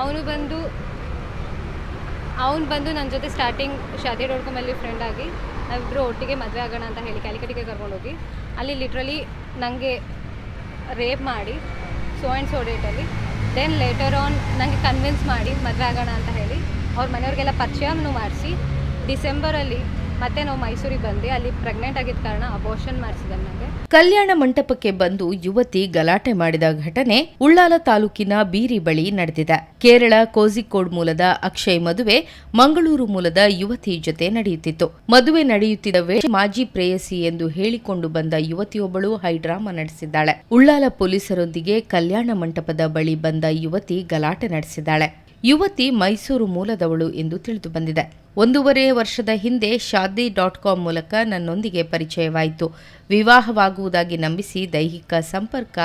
ಅವನು ಬಂದು ಅವನು ಬಂದು ನನ್ನ ಜೊತೆ ಸ್ಟಾರ್ಟಿಂಗ್ ಶಾದಿ ಡಾಟ್ಕಾಮಲ್ಲಿ ಫ್ರೆಂಡ್ ಆಗಿ ನಾವಿಬ್ಬರು ಒಟ್ಟಿಗೆ ಮದುವೆ ಆಗೋಣ ಅಂತ ಹೇಳಿ ಕ್ಯಾಲಿಕಟಿಗೆ ಕರ್ಕೊಂಡೋಗಿ, ಅಲ್ಲಿ ಲಿಟ್ರಲಿ ನನಗೆ ರೇಪ್ ಮಾಡಿ ಸೋ ಆ್ಯಂಡ್ ಸೋ ಡೇಟಲ್ಲಿ ದೆನ್ ಲೇಟರ್ ಆನ್ ನನಗೆ ಕನ್ವಿನ್ಸ್ ಮಾಡಿ ಮದುವೆ ಆಗೋಣ ಅಂತ ಹೇಳಿ, ಅವ್ರ ಮನೆಯವ್ರಿಗೆಲ್ಲ ಪರಿಚಯನೂ ಮಾಡಿಸಿ ಡಿಸೆಂಬರಲ್ಲಿ ಮತ್ತೆ ನಾವು ಮೈಸೂರಿಗೆ ಬಂದು ಅಲ್ಲಿ ಪ್ರೆಗ್ನೆಂಟ್ ಆಗಿದ್ದ ಕಾರಣ ಅಬೋರ್ಷನ್ ಮಾಡಿಸಿದ್ದಾನೆ ನನಗೆ ಕಲ್ಯಾಣ ಮಂಟಪಕ್ಕೆ ಬಂದು ಯುವತಿ ಗಲಾಟೆ ಮಾಡಿದ ಘಟನೆ ಉಳ್ಳಾಲ ತಾಲೂಕಿನ ಬೀರಿ ಬಳಿ ನಡೆದಿದೆ. ಕೇರಳ ಕೋಝಿಕೋಡ್ ಮೂಲದ ಅಕ್ಷಯ್ ಮದುವೆ ಮಂಗಳೂರು ಮೂಲದ ಯುವತಿ ಜೊತೆ ನಡೆಯುತ್ತಿತ್ತು. ಮದುವೆ ನಡೆಯುತ್ತಿದ್ದ ವೇಳೆ ಮಾಜಿ ಪ್ರೇಯಸಿ ಎಂದು ಹೇಳಿಕೊಂಡು ಬಂದ ಯುವತಿಯೊಬ್ಬಳು ಹೈಡ್ರಾಮಾ ನಡೆಸಿದ್ದಾಳೆ. ಉಳ್ಳಾಲ ಪೊಲೀಸರೊಂದಿಗೆ ಕಲ್ಯಾಣ ಮಂಟಪದ ಬಳಿ ಬಂದ ಯುವತಿ ಗಲಾಟೆ ನಡೆಸಿದ್ದಾಳೆ. ಯುವತಿ ಮೈಸೂರು ಮೂಲದವಳು ಎಂದು ತಿಳಿದು ಬಂದಿದೆ. ಒಂದೂವರೆ ವರ್ಷದ ಹಿಂದೆ ಶಾದಿ ಡಾಟ್ ಕಾಮ್ ಮೂಲಕ ನನ್ನೊಂದಿಗೆ ಪರಿಚಯವಾಯಿತು. ವಿವಾಹವಾಗುವುದಾಗಿ ನಂಬಿಸಿ ದೈಹಿಕ ಸಂಪರ್ಕ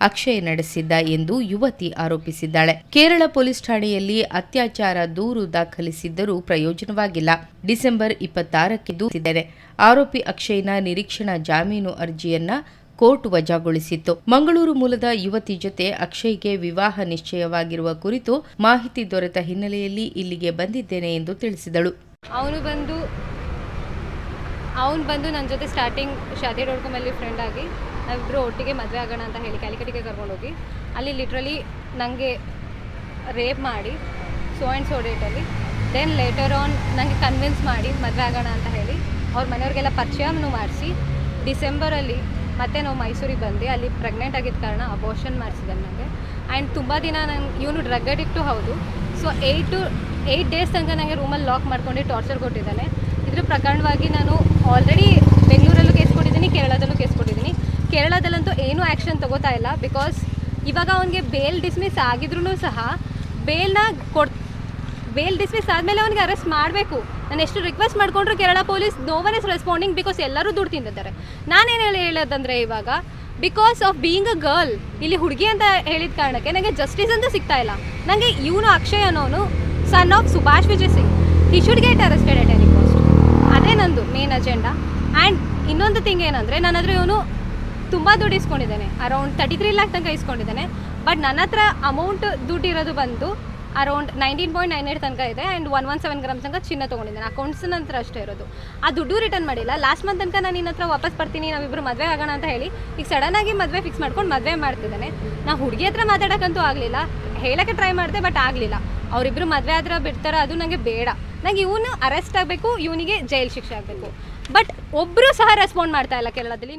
ಅಕ್ಷಯ್ ನಡೆಸಿದ್ದ ಎಂದು ಯುವತಿ ಆರೋಪಿಸಿದ್ದಾಳೆ. ಕೇರಳ ಪೊಲೀಸ್ ಠಾಣೆಯಲ್ಲಿ ಅತ್ಯಾಚಾರ ದೂರು ದಾಖಲಿಸಿದ್ದರೂ ಪ್ರಯೋಜನವಾಗಿಲ್ಲ. ಡಿಸೆಂಬರ್ ಇಪ್ಪತ್ತಾರಕ್ಕೆ ದೂರಿದ್ದೇನೆ ಆರೋಪಿ ಅಕ್ಷಯ್ನ ನಿರೀಕ್ಷಣಾ ಜಾಮೀನು ಅರ್ಜಿಯನ್ನ ಕೋರ್ಟ್ ವಜಾಗೊಳಿಸಿತ್ತು. ಮಂಗಳೂರು ಮೂಲದ ಯುವತಿ ಜೊತೆ ಅಕ್ಷಯ್ಗೆ ವಿವಾಹ ನಿಶ್ಚಯವಾಗಿರುವ ಕುರಿತು ಮಾಹಿತಿ ದೊರೆತ ಹಿನ್ನೆಲೆಯಲ್ಲಿ ಇಲ್ಲಿಗೆ ಬಂದಿದ್ದೇನೆ ಎಂದು ತಿಳಿಸಿದಳು. ಅವನು ಬಂದು ಅವನು ಬಂದು ನನ್ನ ಜೊತೆ ಸ್ಟಾರ್ಟಿಂಗ್ ಶಾದಿ ಮೇಲೆ ಫ್ರೆಂಡ್ ಆಗಿ ನಾವಿಬ್ಬರು ಒಟ್ಟಿಗೆ ಮದುವೆ ಆಗೋಣ ಅಂತ ಹೇಳಿ ಕ್ಯಾಲಿಕಟಿಗೆ ಕರ್ಕೊಂಡೋಗಿ. ಅಲ್ಲಿ ಲಿಟ್ರಲಿ ನನಗೆ ರೇಪ್ ಮಾಡಿ ಸೋ ಆ್ಯಂಡ್ ಸೋ ಡೇಟಲ್ಲಿ ದೆನ್ ಲೇಟರ್ ಆನ್ ನನಗೆ ಕನ್ವಿನ್ಸ್ ಮಾಡಿ ಮದುವೆ ಆಗೋಣ ಅಂತ ಹೇಳಿ. ಅವ್ರ ಮನೆಯವ್ರಿಗೆಲ್ಲ ಪರಿಚಯನೂ ಮಾಡಿಸಿ ಡಿಸೆಂಬರಲ್ಲಿ ಮತ್ತೆ ನಾವು ಮೈಸೂರಿಗೆ ಬಂದು ಅಲ್ಲಿ ಪ್ರೆಗ್ನೆಂಟ್ ಆಗಿದ್ದ ಕಾರಣ ಅಬೋಷನ್ ಮಾಡಿಸಿದ್ದಾನೆ ನನಗೆ ಆ್ಯಂಡ್ ತುಂಬ ದಿನ ನಂಗೆ, ಇವನು ಡ್ರಗ್ ಅಡಿಕ್ಟು ಹೌದು. So eight to eight days ತನಕ ನನಗೆ ರೂಮಲ್ಲಿ ಲಾಕ್ ಮಾಡ್ಕೊಂಡು ಟಾರ್ಚರ್ ಕೊಟ್ಟಿದ್ದಾನೆ. ಇದ್ರ ಪ್ರಕರಣವಾಗಿ ನಾನು ಆಲ್ರೆಡಿ ಬೆಂಗಳೂರಲ್ಲೂ ಕೇಸ್ ಕೊಟ್ಟಿದ್ದೀನಿ, ಕೇರಳದಲ್ಲೂ ಕೇಸ್ ಕೊಟ್ಟಿದ್ದೀನಿ. ಕೇರಳದಲ್ಲಂತೂ ಏನೂ ಆ್ಯಕ್ಷನ್ ತಗೋತಾ ಇಲ್ಲ ಬಿಕಾಸ್ ಇವಾಗ ಅವನಿಗೆ ಬೇಲ್ ಡಿಸ್ಮಿಸ್ ಆಗಿದ್ರೂ ಸಹ ಬೇಲ್ನ ಕೊಡ್ ಬೇಲ್ ಡಿಸ್ಮಿಸ್ ಆದಮೇಲೆ ಅವನಿಗೆ ಅರೆಸ್ಟ್ ಮಾಡಬೇಕು. ನಾನು ಎಷ್ಟು ರಿಕ್ವೆಸ್ಟ್ ಮಾಡಿಕೊಂಡ್ರು Kerala police no one is responding because ಎಲ್ಲರೂ ದುಡ್ಡು ತಿಂದಿದ್ದಾರೆ. ನಾನೇನು ಹೇಳಿ ಹೇಳೋದಂದರೆ ಇವಾಗ because of being a girl ಇಲ್ಲಿ ಹುಡುಗಿ ಅಂತ ಹೇಳಿದ ಕಾರಣಕ್ಕೆ ನನಗೆ ಜಸ್ಟಿಸ್ ಅಂತ ಸಿಗ್ತಾ ಇಲ್ಲ. ನನಗೆ ಇವನು ಅಕ್ಷಯ್ ಅನ್ನೋನು son of Subhash Vijay Singh. He should get arrested at any cost ಅದೇ ನಂದು ಮೇನ್ ಅಜೆಂಡಾ ಆ್ಯಂಡ್ ಇನ್ನೊಂದು ಥಿಂಗ್ ಏನಂದರೆ ನನ್ನ ಹತ್ರ ಇವನು ತುಂಬ ದುಡ್ಡು ಇಸ್ಕೊಂಡಿದ್ದಾನೆ. ಅರೌಂಡ್ ತರ್ಟಿ ತ್ರೀ ಲ್ಯಾಕ್ ತನಕ ಇಸ್ಕೊಂಡಿದ್ದಾನೆ. ಬಟ್ ನನ್ನ ಹತ್ರ ಅಮೌಂಟ್ ದುಡ್ಡು ಇರೋದು ಬಂದು around nineteen point nine eight ತನಕ ಇದೆ and one one seven gram ತನಕ ಚಿನ್ನ ತೊಗೊಂಡಿದ್ದೇನೆ. ಅಕೌಂಟ್ಸ್ ನಂತರ ಅಷ್ಟೇ ಇರೋದು. ಆ ದುಡ್ಡು ರಿಟರ್ನ್ ಮಾಡಿಲ್ಲ. ಲಾಸ್ಟ್ ಮಂತ್ ತನಕ ನಾನು ನಿನ್ನ ಹತ್ರ ವಾಪಸ್ ಬರ್ತೀನಿ ನಾವಿಬ್ಬರು ಮದುವೆ ಆಗೋಣ ಅಂತ ಹೇಳಿ, ಈಗ ಸಡನ್ನಾಗಿ ಮದುವೆ ಫಿಕ್ಸ್ ಮಾಡ್ಕೊಂಡು ಮದುವೆ ಮಾಡ್ತಿದ್ದಾನೆ. ನಾ ಹುಡುಗಿ ಹತ್ರ ಮಾತಾಡೋಕ್ಕಂತೂ ಆಗಲಿಲ್ಲ. ಹೇಳೋಕ್ಕೆ ಟ್ರೈ ಮಾಡಿದೆ ಬಟ್ ಆಗಲಿಲ್ಲ. ಅವರಿಬ್ಬರು ಮದುವೆ ಆದ್ರೆ ಬಿಡ್ತಾರ, ಅದು ನನಗೆ ಬೇಡ. ನಂಗೆ ಇವನು ಅರೆಸ್ಟ್ ಆಗಬೇಕು, ಇವನಿಗೆ ಜೈಲ್ ಶಿಕ್ಷೆ ಆಗಬೇಕು. ಬಟ್ ಒಬ್ಬರು ಸಹ ರೆಸ್ಪಾಂಡ್ ಮಾಡ್ತಾ ಇಲ್ಲ ಕೇರಳದಲ್ಲಿ.